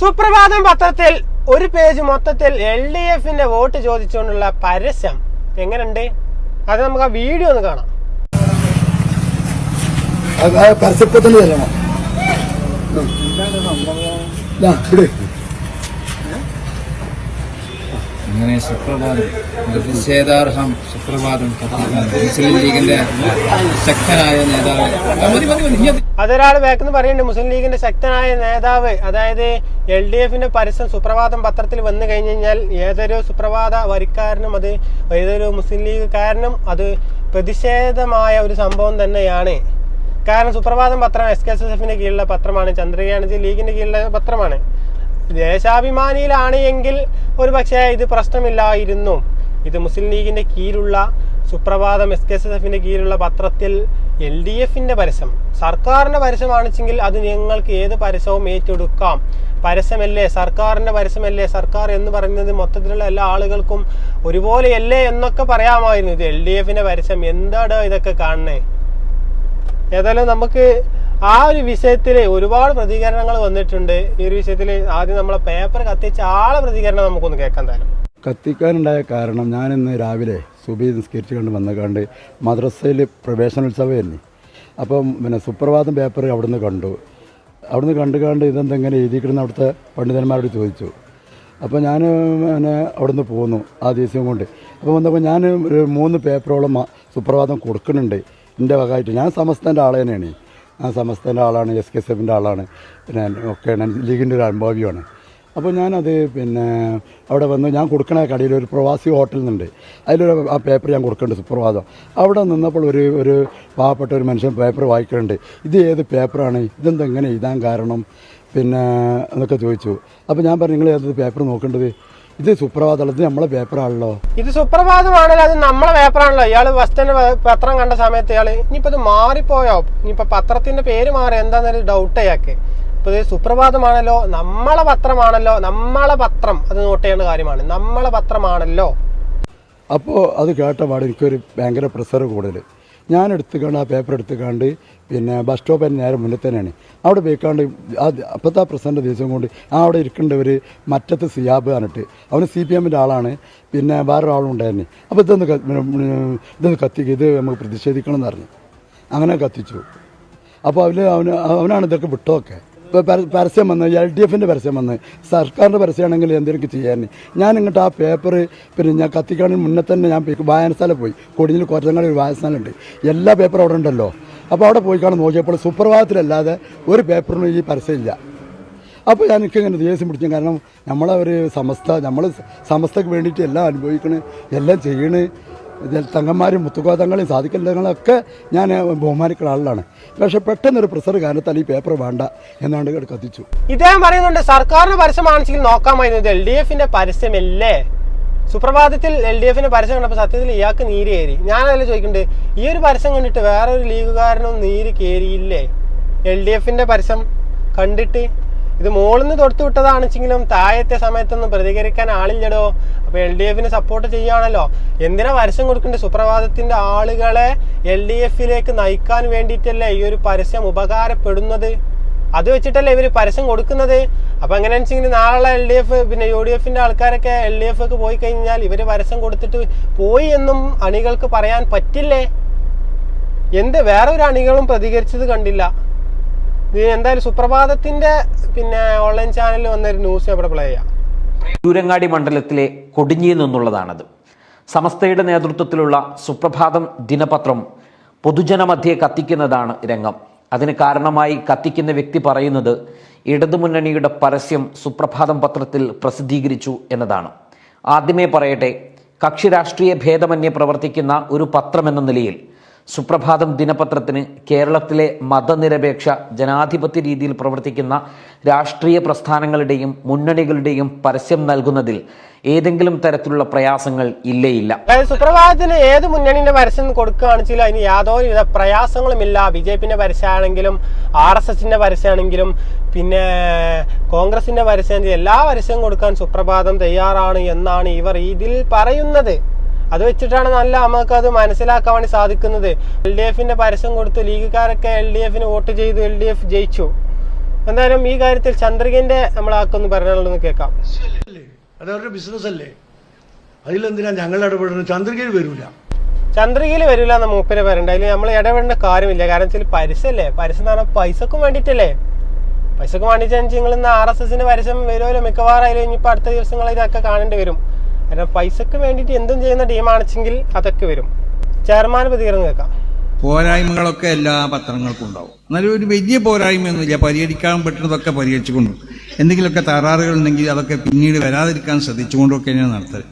സുപ്രഭാതം പത്രത്തിൽ ഒരു പേജ് മൊത്തത്തിൽ എൽ ഡി എഫിന്റെ വോട്ട് ചോദിച്ചുകൊണ്ടുള്ള പരസ്യം എങ്ങനെയുണ്ട്? അത് നമുക്ക് ആ വീഡിയോ ഒന്ന് കാണാം. പരസ്യപ്പത്തിന് ചെല്ലണം ദാ, ഇവിടെ അങ്ങനെ സുപ്രഭാതം പ്രതിഷേധാർഹം സുപ്രഭാതം മുസ്ലിം ലീഗിന്റെ ശക്തനായ നേതാവ്. അതൊരാൾ വേക്കെന്ന് പറയുന്നുണ്ട്. മുസ്ലിം ലീഗിന്റെ ശക്തനായ നേതാവ് അതായത് എൽ ഡി എഫിന്റെ പരസ്യം സുപ്രഭാതം പത്രത്തിൽ വന്നു കഴിഞ്ഞു കഴിഞ്ഞാൽ ഏതൊരു സുപ്രഭാത വരിക്കാരനും അത് ഏതൊരു മുസ്ലിം ലീഗുകാരനും അത് പ്രതിഷേധമായ ഒരു സംഭവം തന്നെയാണ്. കാരണം സുപ്രഭാതം പത്രം എസ് കെ എസ് എസ് എഫിന്റെ കീഴിലുള്ള പത്രമാണ്. ചന്ദ്രകാനജി ലീഗിന്റെ കീഴിലുള്ള പത്രമാണ്. ദേശാഭിമാനിയിലാണ് എങ്കിൽ ഒരു പക്ഷേ ഇത് പ്രശ്നമില്ലായിരുന്നു. ഇത് മുസ്ലിം ലീഗിന്റെ കീഴിലുള്ള സുപ്രഭാതം എസ് കെ എസ് എഫിന്റെ കീഴിലുള്ള പത്രത്തിൽ എൽ ഡി എഫിന്റെ പരസ്യം. സർക്കാരിന്റെ പരസ്യമാണിച്ചെങ്കിൽ അത് നിങ്ങൾക്ക് ഏത് പരസ്യവും ഏറ്റെടുക്കാം. പരസ്യമല്ലേ? സർക്കാരിന്റെ പരസ്യമല്ലേ? സർക്കാർ എന്ന് പറയുന്നത് മൊത്തത്തിലുള്ള എല്ലാ ആളുകൾക്കും ഒരുപോലെയല്ലേ എന്നൊക്കെ പറയാമായിരുന്നു. ഇത് എൽ ഡി എഫിന്റെ പരസ്യം. എന്താടോ ഇതൊക്കെ കാണണേ ഏതായാലും നമുക്ക് ആ ഒരു വിഷയത്തിൽ ഒരുപാട് പ്രതികരണങ്ങൾ വന്നിട്ടുണ്ട്. ഈ ഒരു വിഷയത്തിൽ ആദ്യം നമ്മളെ പേപ്പർ കത്തിച്ച ആളെ പ്രതികരണം നമുക്കൊന്ന് കേൾക്കാൻ തരാം കത്തിക്കാനുണ്ടായ കാരണം ഞാൻ ഇന്ന് രാവിലെ സുബി നിസ്കരിച്ച് കണ്ട് വന്നേക്കാണ്ട് മദ്രസയിൽ പ്രവേശനോത്സവമായിരുന്നു. അപ്പം പിന്നെ സുപ്രഭാതം പേപ്പർ അവിടുന്ന് കണ്ടു. അവിടുന്ന് കണ്ടു കണ്ട് ഇതെന്തെങ്ങനെ എഴുതിക്കിടുന്ന അവിടുത്തെ പണ്ഡിതന്മാരോട് ചോദിച്ചു. അപ്പോൾ ഞാൻ പിന്നെ അവിടുന്ന് പോന്നു ആ ദിവസം കൊണ്ട്. അപ്പോൾ വന്നപ്പോൾ ഞാൻ ഒരു മൂന്ന് പേപ്പറോളം സുപ്രഭാതം കൊടുക്കുന്നുണ്ട്. എന്റെ വകമായിട്ട് ഞാൻ സമസ്തന്റെ ആളെ തന്നെയാണ്. സമസ്തന്റെ ആളാണ് എസ് കെ എസ് എഫിന്റെ ആളാണ്. പിന്നെ ഒക്കെ ഞാൻ ലീഗിന്റെ ഒരു അനുഭവിയാണ്. അപ്പോൾ ഞാനത് പിന്നെ അവിടെ വന്ന് ഞാൻ കൊടുക്കണ കടയിൽ ഒരു പ്രവാസി ഹോട്ടലിൽ നിന്നുണ്ട് അതിലൊരു ആ പേപ്പർ ഞാൻ കൊടുക്കുന്നുണ്ട് സുപ്രഭാതം. അവിടെ നിന്നപ്പോൾ ഒരു ഒരു പാവപ്പെട്ട ഒരു മനുഷ്യൻ പേപ്പർ വായിക്കുന്നുണ്ട്. ഇത് ഏത് പേപ്പറാണ്? ഇതെന്താ ഇങ്ങനെ എഴുതാൻ കാരണം? പിന്നെ എന്നൊക്കെ ചോദിച്ചു. അപ്പോൾ ഞാൻ പറഞ്ഞു നിങ്ങൾ ഏത് പേപ്പർ നോക്കേണ്ടത്? ഇത് സുപ്രഭാതം ഇത് നമ്മളെ പേപ്പറാണല്ലോ ഇത് സുപ്രഭാതമാണല്ലോ അത് നമ്മളെ പേപ്പറാണല്ലോ ഇയാൾ ഫസ്റ്റ് പത്രം കണ്ട സമയത്ത് ഇയാൾ ഇനിയിപ്പോ ഇത് മാറിപ്പോയോ? ഇനിയിപ്പോ പത്രത്തിന്റെ പേര് മാറി എന്താന്നൊരു ഡൗട്ട് അയാൾക്ക് ഇപ്പൊ ഇത് സുപ്രഭാതമാണല്ലോ നമ്മളെ പത്രമാണല്ലോ നമ്മളെ പത്രം. അത് നോട്ട് ചെയ്യേണ്ട കാര്യമാണ്. നമ്മളെ പത്രമാണല്ലോ. അപ്പോൾ അത് കേട്ട പാട് എനിക്കൊരു ഭയങ്കര പ്രഷർ കൂടുതൽ ഞാൻ എടുത്തുകൊണ്ട് ആ പേപ്പർ എടുത്തുകൊണ്ട് പിന്നെ ബസ് സ്റ്റോപ്പിന് നേരെ മുന്നിൽ തന്നെയാണ്. അവിടെ പോയിക്കാണ്ട് ആ അപ്പോഴത്തെ ആ പ്രസിഡന്റ് ദിവസം കൊണ്ട് ആ അവിടെ ഇരിക്കേണ്ടവർ മറ്റത്ത് സിയാബ് പറഞ്ഞിട്ട്. അവന് സി പി എമ്മിന്റെ ആളാണ്. പിന്നെ വേറൊരു ആളും ഉണ്ടായിരുന്നു. അപ്പോൾ ഇതൊന്ന് ഇതൊന്ന് കത്തിക്കുക ഇത് നമുക്ക് പ്രതിഷേധിക്കണം എന്ന് പറഞ്ഞു. അങ്ങനെ കത്തിച്ചു. അപ്പോൾ അവന് അവന് അവനാണ് ഇതൊക്കെ വിട്ടതൊക്കെ. ഇപ്പോൾ പരസ്യം വന്ന് എൽ ഡി എഫിന്റെ പരസ്യം വന്ന് സർക്കാരിന്റെ പരസ്യമാണെങ്കിൽ എന്തെങ്കിലും ചെയ്യാൻ. ഞാൻ ഇങ്ങോട്ട് ആ പേപ്പർ പിന്നെ ഞാൻ കത്തിക്കാണെങ്കിൽ മുന്നേ തന്നെ ഞാൻ വായനശാല പോയി. കൊടിഞ്ഞിൽ കുറച്ചങ്ങാടി ഒരു വായനശാലയുണ്ട്. എല്ലാ പേപ്പറും അവിടെ ഉണ്ടല്ലോ. അപ്പോൾ അവിടെ പോയി കാണാൻ നോക്കിയപ്പോൾ സുപ്രഭാതത്തിലല്ലാതെ ഒരു പേപ്പറിനും ഈ പരസ്യമില്ല. അപ്പോൾ ഞാൻ എനിക്കിങ്ങനെ ദേശം പിടിച്ചു കാരണം നമ്മളെ ഒരു സമസ്ത നമ്മൾ സമസ്തക്ക് വേണ്ടിയിട്ട് എല്ലാം അനുഭവിക്കണ് എല്ലാം ചെയ്യണ്. തങ്ങന്മാരും മുത്തുക്കോതങ്ങളെയും സാധിക്കലങ്ങളൊക്കെ ഞാൻ ബഹുമാനിക്കുന്ന ആളാണ്. പക്ഷേ പെട്ടെന്നൊരു പ്രഷർ കാരണത്താൽ ഈ പേപ്പർ വേണ്ട എന്നാണ് കത്തിച്ചു. ഇദ്ദേഹം പറയുന്നുണ്ട് സർക്കാരിന് പരസ്യമാണെങ്കിൽ നോക്കാമായിരുന്നു. എൽ ഡി എഫിന്റെ പരസ്യമല്ലേ? സുപ്രഭാതത്തിൽ എൽ ഡി എഫിന്റെ പരസ്യം കണ്ടപ്പോൾ സത്യത്തിൽ ഇയാൾക്ക് നീര് കയറി. ഞാനതിൽ ചോദിക്കുന്നുണ്ട് ഈ ഒരു പരസ്യം കണ്ടിട്ട് വേറെ ഒരു ലീഗുകാരനും നീര് കയറിയില്ലേ? എൽ ഡി എഫിന്റെ പരസ്യം കണ്ടിട്ട് ഇത് മുകളിൽ നിന്ന് തൊടുത്തു വിട്ടതാണെച്ചെങ്കിലും താഴത്തെ സമയത്തൊന്നും പ്രതികരിക്കാൻ ആളില്ലടോ. അപ്പൊ എൽ ഡി എഫിന് സപ്പോർട്ട് ചെയ്യുകയാണല്ലോ. എന്തിനാ പരസ്യം കൊടുക്കേണ്ടത് സുപ്രഭാതത്തിന്റെ ആളുകളെ എൽ ഡി എഫിലേക്ക് നയിക്കാൻ വേണ്ടിയിട്ടല്ലേ ഈ ഒരു പരസ്യം ഉപകാരപ്പെടുന്നത്? അത് വെച്ചിട്ടല്ലേ ഇവർ പരസ്യം കൊടുക്കുന്നത്? അപ്പൊ എങ്ങനെയാണെന്ന് നാളെ എൽ ഡി എഫ് പിന്നെ യു ഡി എഫിന്റെ ആൾക്കാരൊക്കെ എൽ ഡി എഫ് പോയി കഴിഞ്ഞാൽ ഇവർ പരസ്യം കൊടുത്തിട്ട് പോയി എന്നും അണികൾക്ക് പറയാൻ പറ്റില്ലേ? എന്ത് വേറെ ഒരു അണികളും പ്രതികരിച്ചത് കണ്ടില്ല. എന്തായാലും സുപ്രഭാതത്തിന്റെ പിന്നെ ഓൺലൈൻ ചാനലിൽ വന്നൊരു ന്യൂസ് ഇവിടെ പ്ലേ ചെയ്യാം? ചൂരങ്ങാടി മണ്ഡലത്തിലെ കൊടിഞ്ഞിയിൽ നിന്നുള്ളതാണത്. സമസ്തയുടെ നേതൃത്വത്തിലുള്ള സുപ്രഭാതം ദിനപത്രം പൊതുജനമധ്യേ കത്തിക്കുന്നതാണ് രംഗം. അതിന് കാരണമായി കത്തിക്കുന്ന വ്യക്തി പറയുന്നത് ഇടതുമുന്നണിയുടെ പരസ്യം സുപ്രഭാതം പത്രത്തിൽ പ്രസിദ്ധീകരിച്ചു എന്നതാണ്. ആദ്യമേ പറയട്ടെ കക്ഷി രാഷ്ട്രീയ ഭേദമന്യേ പ്രവർത്തിക്കുന്ന ഒരു പത്രമെന്ന നിലയിൽ സുപ്രഭാതം ദിനപത്രത്തിന് കേരളത്തിലെ മതനിരപേക്ഷ ജനാധിപത്യ രീതിയിൽ പ്രവർത്തിക്കുന്ന രാഷ്ട്രീയ പ്രസ്ഥാനങ്ങളുടെയും മുന്നണികളുടെയും പരസ്യം നൽകുന്നതിൽ ഏതെങ്കിലും തരത്തിലുള്ള പ്രയാസങ്ങൾ ഇല്ലേയില്ല. സുപ്രഭാതത്തിന് ഏത് മുന്നണിന്റെ പരസ്യം കൊടുക്കുകയാണെങ്കിലും അതിന് യാതൊരുവിധ പ്രയാസങ്ങളുമില്ല. ബി ജെ പിന്റെ പരസ്യമാണെങ്കിലും ആർ എസ് എസിന്റെ പരസ്യമാണെങ്കിലും പിന്നെ കോൺഗ്രസിന്റെ പരസ്യം എല്ലാ പരസ്യവും കൊടുക്കാൻ സുപ്രഭാതം തയ്യാറാണ് എന്നാണ് ഇവർ ഇതിൽ പറയുന്നത്. അത് വെച്ചിട്ടാണ് നല്ല നമുക്ക് അത് മനസ്സിലാക്കാൻ വേണ്ടി സാധിക്കുന്നത്. എൽ ഡി എഫിന്റെ പരസ്യം കൊടുത്ത് ലീഗുകാരൊക്കെ എൽ ഡി എഫിന് വോട്ട് ചെയ്തു എൽ ഡി എഫ് ജയിച്ചു. എന്തായാലും ഈ കാര്യത്തിൽ ചന്ദ്രികന്റെ നമ്മളാക്കൊന്ന് പറയാനുള്ളതെന്ന് കേൾക്കാം. അതവരുടെ ബിസിനസ് അല്ലേ? അതിലെന്തിനാ ഞങ്ങൾ ഇടപെടുന്നത് ചന്ദ്രികയിൽ വരൂല. ചന്ദ്രികയിൽ വരില്ല എന്ന മൂപ്പര് പറയണ്ട. അതിൽ നമ്മൾ ഇടപെടേണ്ട കാര്യമില്ല. കാരണം വെച്ചാൽ പരസ്യല്ലേ? പരസ്യം എന്ന് പറഞ്ഞാൽ പൈസക്കും വേണ്ടിയിട്ടല്ലേ പൈസക്ക് വേണ്ടിയിട്ടാണ് നിങ്ങൾ ഇന്ന് ആർ എസ് എസിന്റെ പരസ്യം വരുമല്ലോ മിക്കവാറും അതിൽ ഇനിയിപ്പോൾ അടുത്ത ദിവസങ്ങളിൽ ഇതൊക്കെ കാണേണ്ടി വരും. കാരണം പൈസക്ക് വേണ്ടിയിട്ട് എന്തും ചെയ്യുന്ന ടീമാണെച്ചെങ്കിൽ അതൊക്കെ വരും. ചെയർമാൻ പ്രതികരണം കേൾക്കാം. പോരായ്മകളൊക്കെ എല്ലാ പത്രങ്ങൾക്കും ഉണ്ടാവും. എന്നാലും ഒരു വലിയ പോരായ്മയൊന്നുമില്ല. പരിഹരിക്കാൻ പറ്റുന്നതൊക്കെ പരിഹരിച്ചുകൊണ്ടും. എന്തെങ്കിലുമൊക്കെ തകരാറുകൾ ഉണ്ടെങ്കിൽ അതൊക്കെ പിന്നീട് വരാതിരിക്കാൻ ശ്രദ്ധിച്ചുകൊണ്ടൊക്കെ ഞാൻ നടത്തൽ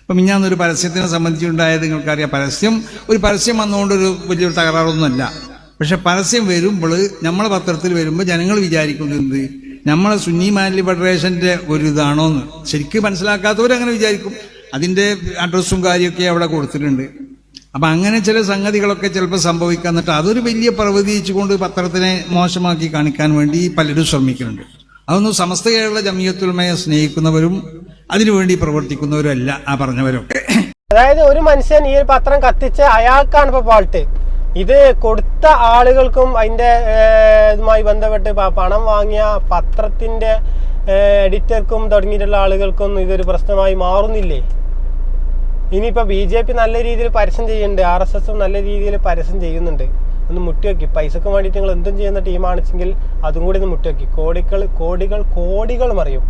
അപ്പം മിഞ്ഞാന്നൊരു പരസ്യത്തിനെ സംബന്ധിച്ചുണ്ടായത് നിങ്ങൾക്കറിയാം. പരസ്യം ഒരു പരസ്യം വന്നുകൊണ്ടൊരു വലിയൊരു തകരാറൊന്നുമല്ല. പക്ഷെ പരസ്യം വരുമ്പോൾ നമ്മളെ പത്രത്തിൽ വരുമ്പോൾ ജനങ്ങൾ വിചാരിക്കുന്നത് നമ്മളെ സുന്നി മാലി ഫെഡറേഷന്റെ ഒരു ഇതാണോന്ന് ശരിക്കും മനസ്സിലാക്കാത്തവരങ്ങനെ വിചാരിക്കും. അതിന്റെ അഡ്രസ്സും കാര്യമൊക്കെ അവിടെ കൊടുത്തിട്ടുണ്ട്. അപ്പൊ അങ്ങനെ ചില സംഗതികളൊക്കെ ചിലപ്പോൾ സംഭവിക്കാൻ എന്നിട്ട് അതൊരു വലിയ പ്രവചിച്ചുകൊണ്ട് പത്രത്തിനെ മോശമാക്കി കാണിക്കാൻ വേണ്ടി പലരും ശ്രമിക്കുന്നുണ്ട്. അതൊന്നും സമസ്ത കേരള ജമിയത്തുൽമയെ സ്നേഹിക്കുന്നവരും അതിനുവേണ്ടി പ്രവർത്തിക്കുന്നവരും അല്ല ആ പറഞ്ഞവരൊക്കെ. അതായത് ഒരു മനുഷ്യൻ ഈ ഒരു പത്രം കത്തിച്ച് അയാൾക്കാണ് ഇപ്പോൾ ഫാൾട്ട് ഇത് കൊടുത്ത ആളുകൾക്കും അതിന്റെ ഇതുമായി ബന്ധപ്പെട്ട് പണം വാങ്ങിയ പത്രത്തിന്റെ എഡിറ്റർക്കും തുടങ്ങിയിട്ടുള്ള ആളുകൾക്കും ഇതൊരു പ്രശ്നമായി മാറുന്നില്ലേ? ഇനിയിപ്പോൾ ബി ജെ പി നല്ല രീതിയിൽ പരസ്യം ചെയ്യുന്നുണ്ട് ആർ എസ് എസും നല്ല രീതിയിൽ പരസ്യം ചെയ്യുന്നുണ്ട്. ഒന്ന് മുട്ടിവെക്കി പൈസക്ക് വേണ്ടിയിട്ട് നിങ്ങൾ എന്തും ചെയ്യുന്ന ടീമാണെച്ചെങ്കിൽ അതും കൂടി ഒന്ന് മുട്ടിവെക്കി കോടികൾ കോടികൾ കോടികൾ മറിയും.